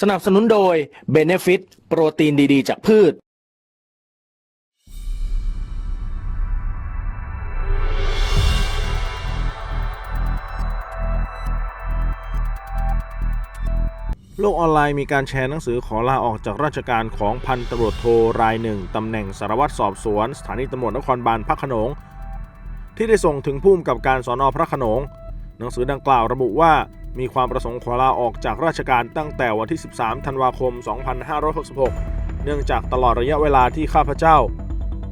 สนับสนุนโดย Benefit โปรตีนดีๆ จากพืช โลกออนไลน์มีการแชร์หนังสือขอลาออกจากราชการของพันตำรวจโทรายหนึ่งตำแหน่งสารวัตรสอบสวน สถานีตำรวจนครบาลพระขนง ที่ได้ส่งถึงผู้กำกับการสอนอพระขนง หนังสือดังกล่าวระบุว่า มีความประสงค์ขอลาออกจากราชการตั้งแต่วันที่ 13 ธันวาคม 2566 เนื่องจากตลอดระยะเวลาที่ข้าพเจ้า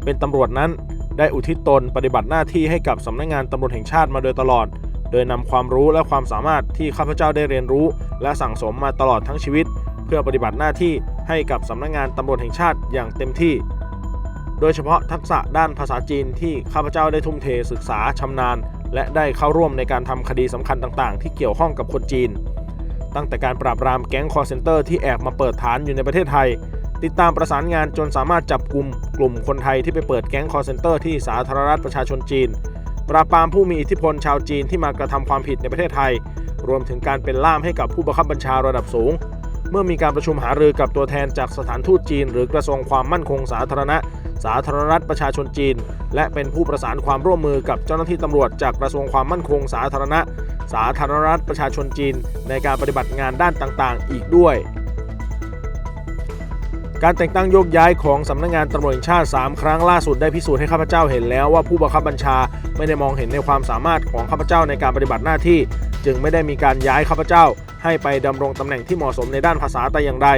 เป็นตำรวจนั้นได้อุทิศตนปฏิบัติหน้าที่ให้กับสำนักงานตำรวจแห่งชาติมาโดยตลอด โดยนำความรู้และความสามารถที่ข้าพเจ้าได้เรียนรู้ และสั่งสมมาตลอดทั้งชีวิต เพื่อปฏิบัติหน้าที่ให้กับสำนักงานตำรวจแห่งชาติอย่างเต็มที่ โดยเฉพาะทักษะด้านภาษาจีนที่ข้าพเจ้าได้ทุ่มเทศึกษาชำนาญ และได้เข้าร่วมในการทำคดีสำคัญต่างๆ ที่เกี่ยวข้องกับคนจีน ตั้งแต่การปราบปรามแก๊งคอร์เซนเตอร์ที่แอบมาเปิดฐานอยู่ในประเทศไทย ติดตามประสานงานจนสามารถจับกลุ่มกลุ่มคนไทยที่ไปเปิดแก๊งคอร์เซนเตอร์ที่สาธารณรัฐประชาชนจีน ปราบปรามผู้มีอิทธิพลชาวจีนที่มากระทำความผิดในประเทศไทย รวมถึงการเป็นล่ามให้กับผู้บังคับบัญชาระดับสูง เมื่อมีการประชุมหารือกับตัวแทนจากสถานทูตจีน หรือกระทรวงความมั่นคงสาธารณะ สาธารณรัฐประชาชนจีน และเป็นผู้ประสานความร่วมมือกับเจ้าหน้าที่ตำรวจจากกระทรวงความมั่นคงสาธารณะ สาธารณรัฐประชาชนจีน ในการปฏิบัติงานด้านต่างๆ อีกด้วยการแต่งตั้งโยกย้ายของสำนักงานตำรวจแห่งชาติ 3 ครั้งล่าสุดได้พิสูจน์ให้ข้าพเจ้าเห็นแล้วว่าผู้บังคับบัญชาไม่ได้มองเห็นในความสามารถของข้าพเจ้าในการปฏิบัติหน้าที่ จึงไม่ได้มีการย้ายข้าพเจ้า ให้ไปดำรงตำแหน่งที่เหมาะสมในด้านภาษาแต่อย่างใด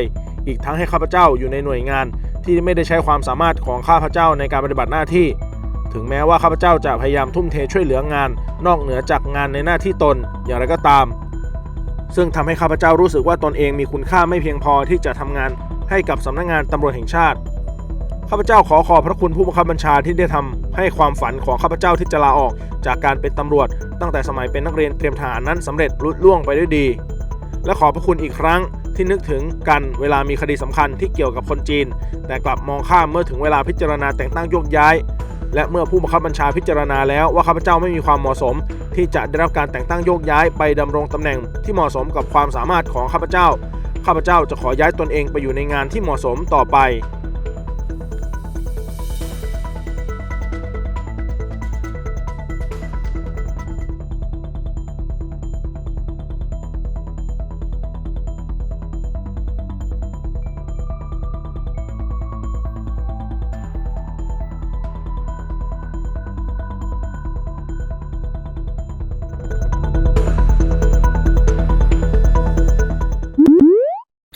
อีกทั้งให้ข้าพเจ้าอยู่ในหน่วยงาน ที่ไม่ได้ใช้ความสามารถของข้าพเจ้าในการปฏิบัติหน้าที่ ถึงแม้ว่าข้าพเจ้าจะพยายามทุ่มเทช่วยเหลืองาน นอกเหนือจากงานในหน้าที่ตนอย่างไรก็ตาม ซึ่งทำให้ข้าพเจ้ารู้สึกว่าตนเองมีคุณค่าไม่เพียงพอที่จะทำงานให้กับสำนักงานตำรวจแห่งชาติข้าพเจ้าขอขอบพระคุณผู้บังคับบัญชาที่ได้ทำให้ความฝันของข้าพเจ้าที่จะลาออก จากการเป็นตำรวจ ตั้งแต่สมัยเป็นนักเรียนเตรียมทหารนั้นสำเร็จลุล่วงไปด้วยดี และขอบพระคุณอีกครั้ง ที่นึกถึงกันเวลามีคดีสำคัญที่เกี่ยวกับคนจีน แต่กลับมองข้ามเมื่อถึงเวลาพิจารณาแต่งตั้งโยกย้าย และเมื่อผู้บังคับบัญชาพิจารณาแล้วว่าข้าพเจ้าไม่มีความเหมาะสม ที่จะได้รับการแต่งตั้งโยกย้ายไปดำรงตำแหน่งที่เหมาะสมกับความสามารถของข้าพเจ้า ข้าพเจ้าจะขอย้ายตนเองไปอยู่ในงานที่เหมาะสมต่อไป